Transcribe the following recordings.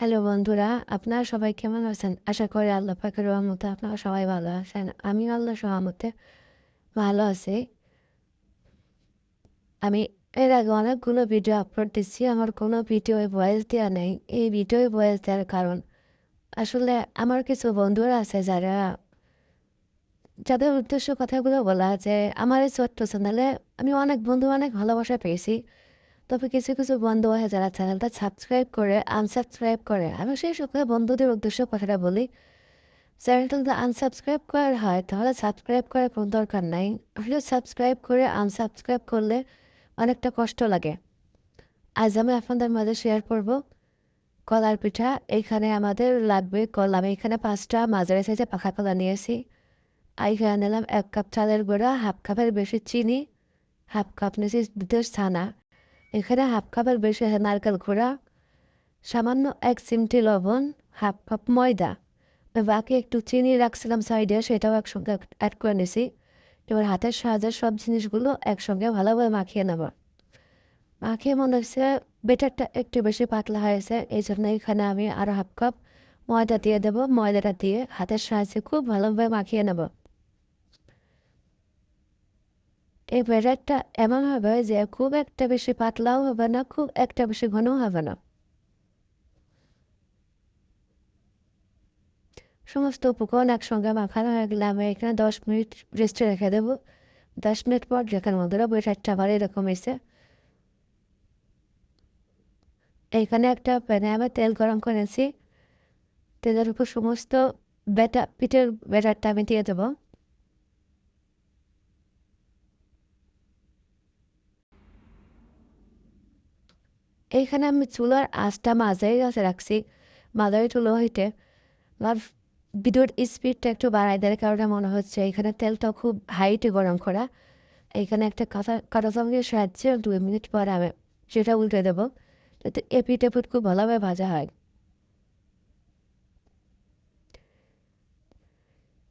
Hello বন্ধুরা, আপনারা সবাই কেমন আছেন? আশা করি আল্লাহ পাকের রহমতে আপনারা সবাই ভালো আছেন। আমি আল্লাহর রহমতে ভালো আছি। আমি এর আগে অনেকগুলো ভিডিও আপলোড দিচ্ছি। আমার কোনো ভিডিওয় ভয়েস দেওয়া নেই। এই ভিডিওয় ভয়েস দেওয়ার কারণ আসলে আমার কিছু বন্ধুরা আছে যারা যাদের উদ্দেশ্য কথাগুলো বলা যে আমার এই ছোট্ট চ্যানেলে আমি অনেক বন্ধু অনেক ভালোবাসা পেয়েছি। তবে কিছু, কিছু বন্ধু আছে যারা চ্যানেলটা সাবস্ক্রাইব করে আনসাবস্ক্রাইব করে। আমি সেই সকল বন্ধুদের উদ্দেশ্য কথাটা বলি। চ্যানেলটা যদি আনসাবস্ক্রাইব করার হয় তাহলে সাবস্ক্রাইব করার কোনো দরকার নাই। আসলে সাবস্ক্রাইব করে আনসাবস্ক্রাইব করলে অনেকটা কষ্ট লাগে। আজ আমি আপনাদের মাঝে শেয়ার করব কলার পিঠা। এইখানে আমাদের লাগবে কল আমি এখানে ৫ টা মাঝারি সাইজের পাকা কলা নিয়েছি। আর এখানে নিলাম এক কাপ চালের গুঁড়া, হাফ কাপের বেশি চিনি, হাফ কাপ নিয়েছি দুধের ছানা। এখানে হাফ কাপের বেশি নারকেল গুঁড়া, সামান্য এক চিমটি লবণ, হাফ কাপ ময়দা। বাকি একটু চিনি রাখছিলাম সাইডে সেটাও একসঙ্গে অ্যাড করে নিছি। এবার হাতের সাহায্যে সব জিনিসগুলো একসঙ্গে ভালোভাবে মাখিয়ে নেব। মাখিয়ে মনে হচ্ছে বেটারটা একটু বেশি পাতলা হয়েছে। এই জন্য এখানে আমি আরও হাফ কাপ ময়দা দিয়ে দেব। ময়দাটা দিয়ে হাতের সাহায্যে খুব ভালোভাবে মাখিয়ে নেব। এই ব্যাটারটা এমন হবে যে খুব একটা বেশি পাতলাও হবে না, খুব একটা বেশি ঘনও হবে না। সমস্ত উপকরণ একসঙ্গে মাখানো হয়ে গেলে আমি এখানে ১০ মিনিট রেস্টে রেখে দেব। ১০ মিনিট পর যেখানে বন্ধুরা ব্যাটারটা আমার এরকম হয়েছে। এইখানে একটা প্যানে আমি তেল গরম করেছি। তেলের উপর সমস্ত ব্যাটা পিঠের ব্যাটারটা আমি দিয়ে দেব। এইখানে আমি চুলার আঁচটা মাঝারি আঁচে রাখছি। মাঝারি চুলা হইতে আর বিদ্যুৎ স্পিডটা একটু বাড়ায় দেওয়ার কারণে মনে হচ্ছে এখানে তেলটা খুব হাইটে গরম করা। এইখানে একটা কাঁচা কাঁটা চামচের সাহায্যে ২ মিনিট পর আমি সেটা উল্টে দেব। যাতে এপিঠ ওপিঠ খুব ভালোভাবে ভাজা হয়।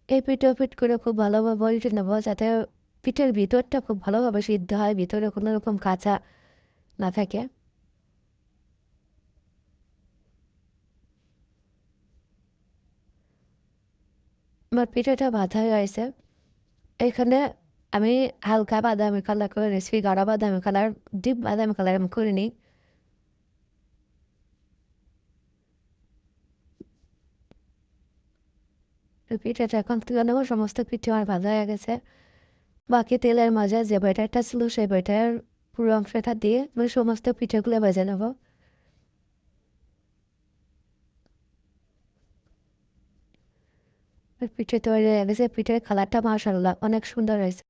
এপিঠ ওপিঠ করে খুব ভালোভাবে উল্টে নেব যাতে পিঠের ভিতরটা খুব ভালোভাবে সিদ্ধ হয়, ভিতরে কোনো রকম কাঁচা না থাকে। আমার পিঠাটা হয়ে গেছে। এখানে আমি হালকা বাদামি কালার করে নিয়েছি, গাঢ় বাদামি কালার, ডিপ বাদামি কালার আমি করিনি। পিঠাটা এখন তুলে। সমস্ত পিঠে আমার ভাজা হয়ে গেছে। বাকি তেলের মাঝে যে ব্যাটারটা ছিল সেই ব্যাটারের পুরো অংশটা দিয়ে আমি সমস্ত পিঠেগুলো ভেজে নেব। পিঠে তৈরি হয়ে গেছে। পিঠের কালারটা মাশাআল্লাহ অনেক সুন্দর হয়েছে।